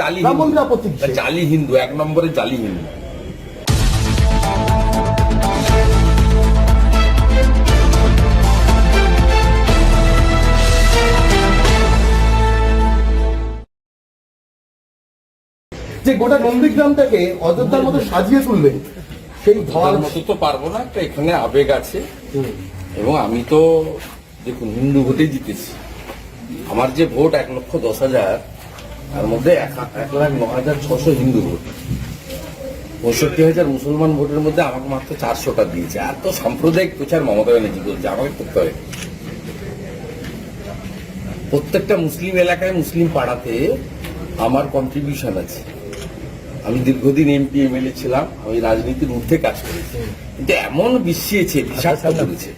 জালি আপত্তি জালি হিন্দু এক নম্বরে জালি হিন্দু। যে গোটা নন্দীগ্রামটাকে অযোধ্যার মতো সাজিয়ে তুলবেন সেই ঢল মতো তো পারব না একটা এখানে আবেগ আছে। এবং আমি তো দেখুন হিন্দু ভোটে জিতেছি। আমার যে ভোট এক লক্ষ দশ হাজার তার মধ্যে এক লাখ ন হাজার ছশো হিন্দু ভোট। পঁয়ষট্টি হাজার মুসলমান ভোটের মধ্যে আমাকে মাত্র চারশোটা দিয়েছে। আর তো সাম্প্রদায়িক প্রচার মমতা ব্যানার্জি বলছে আমাকে করতে হবে। প্রত্যেকটা মুসলিম এলাকায় মুসলিম পাড়াতে আমার কন্ট্রিবিউশন আছে। আমি দীর্ঘদিন এমপি এমএলএ ছিলাম, আমি রাজনীতির ঊর্ধ্বে কাজ করেছি। কিন্তু এমন বিশিয়েছে বিষাক্ত করেছে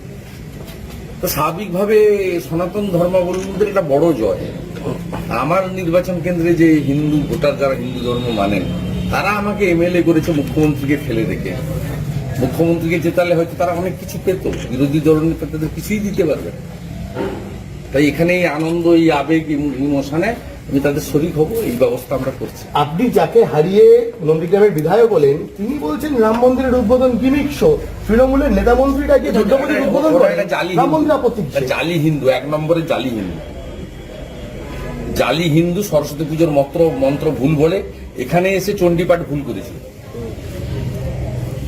তো স্বাভাবিকভাবে সনাতন ধর্মাবলম্বীদের একটা বড় জয়। আমার নির্বাচন কেন্দ্রে যে হিন্দু ভোটার যারা হিন্দু ধর্ম মানেন তারা আমাকে এমএলএ করেছে মুখ্যমন্ত্রীকে ফেলে রেখে। মুখ্যমন্ত্রীকে জেতালে হয়তো তারা অনেক কিছু পেত বিরোধী দলের তাদের কিছুই দিতে পারবে তাই এখানে এই আনন্দ এই আবেগ ইমোশনে আমি তাদের শরিক হব এই ব্যবস্থা আমরা করছি। আপনি যাকে হারিয়ে নন্দীগ্রামের বিধায়ক হলেন তিনি বলছেন রাম মন্দিরের উদ্বোধন গিমিক শো তৃণমূলের নেতা মন্ত্রীটাকে উদ্বোধন রাম। মন্দির আপত্তি জালি হিন্দু এক নম্বরে জালি হিন্দু। জালি হিন্দু সরস্বতী পুজোর মন্ত্র মন্ত্র ভুল বলে এখানে এসে চণ্ডীপাঠ ভুল করেছে।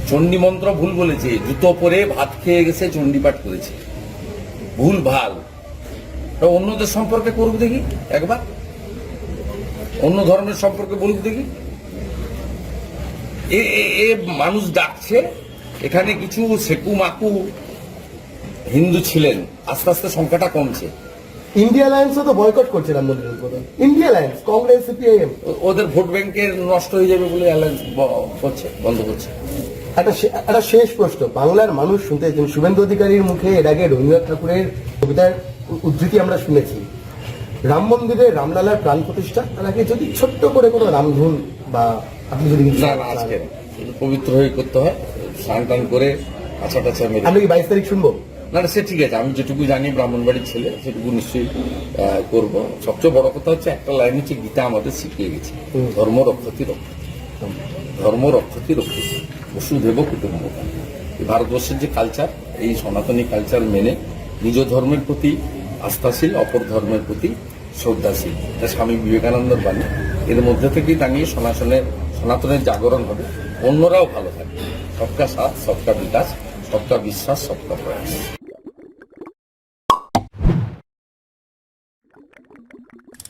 চণ্ডী মন্ত্র ভুল বলেছে, জুতো পরে ভাত খেয়ে গেছে চণ্ডীপাঠ করেছে। ভুল ভালো। অন্যদের সম্পর্কে করুক দেখি, একবার। অন্য ধর্মের সম্পর্কে বলুক দেখি। এ- এ মানুষ ডাকছে, এখানে কিছু সেকু মাকু হিন্দু ছিলেন, আস্তে আস্তে সংখ্যাটা কমছে। ইন্ডিয়া অ্যালায়েন্সও তো বয়কট করছে রাম মন্দিরের উদ্বোধন India alliance Congress CPIM vote vote ব্যাংকের নষ্ট হয়ে যাবে বলে অ্যালায়েন্স করছে বন্ধ করছে। একটা একটা শেষ প্রশ্ন। বাংলার মানুষ শুনতে চাইছেন শুভেন্দু অধিকারীর মুখে এর আগে রবীন্দ্রনাথ ঠাকুরের কবিতার উদ্ধৃতি আমরা শুনেছি। রাম মন্দিরে রামলালার প্রাণ প্রতিষ্ঠা? তার আগে যদি ছোট্ট করে কোনো রামধুন বা আপনি যদি আজকে পবিত্র হয়ে করতে হয় স্নান টান করে আচ্ছা মেরে আমরা কি বাইশ তারিখ শুনব? না না সে ঠিক আছে আমি যেটুকু জানি ব্রাহ্মণবাড়ির ছেলে সেটুকু নিশ্চয়ই করব। সবচেয়ে বড় কথা হচ্ছে একটা লাইন হচ্ছে গীতা আমাদের শিখিয়ে গেছে। ধর্ম রক্ষতি রক্ষতি। ধর্ম রক্ষতি রক্ষতি। বসুধেব কুটুম্ব। ভারতবর্ষের যে কালচার এই সনাতনী কালচার মেনে নিজ ধর্মের প্রতি আস্থাশীল অপর ধর্মের প্রতি শ্রদ্ধাশীল। তা স্বামী বিবেকানন্দর বাণী। এর মধ্যে থেকেই দাঁড়িয়ে সনাতনের সনাতনের জাগরণ হবে। অন্যরাও ভালো থাকবে। সবকা সাথ সবকা বিকাশ সবকা বিশ্বাস সবকা প্রয়াস। Thank you.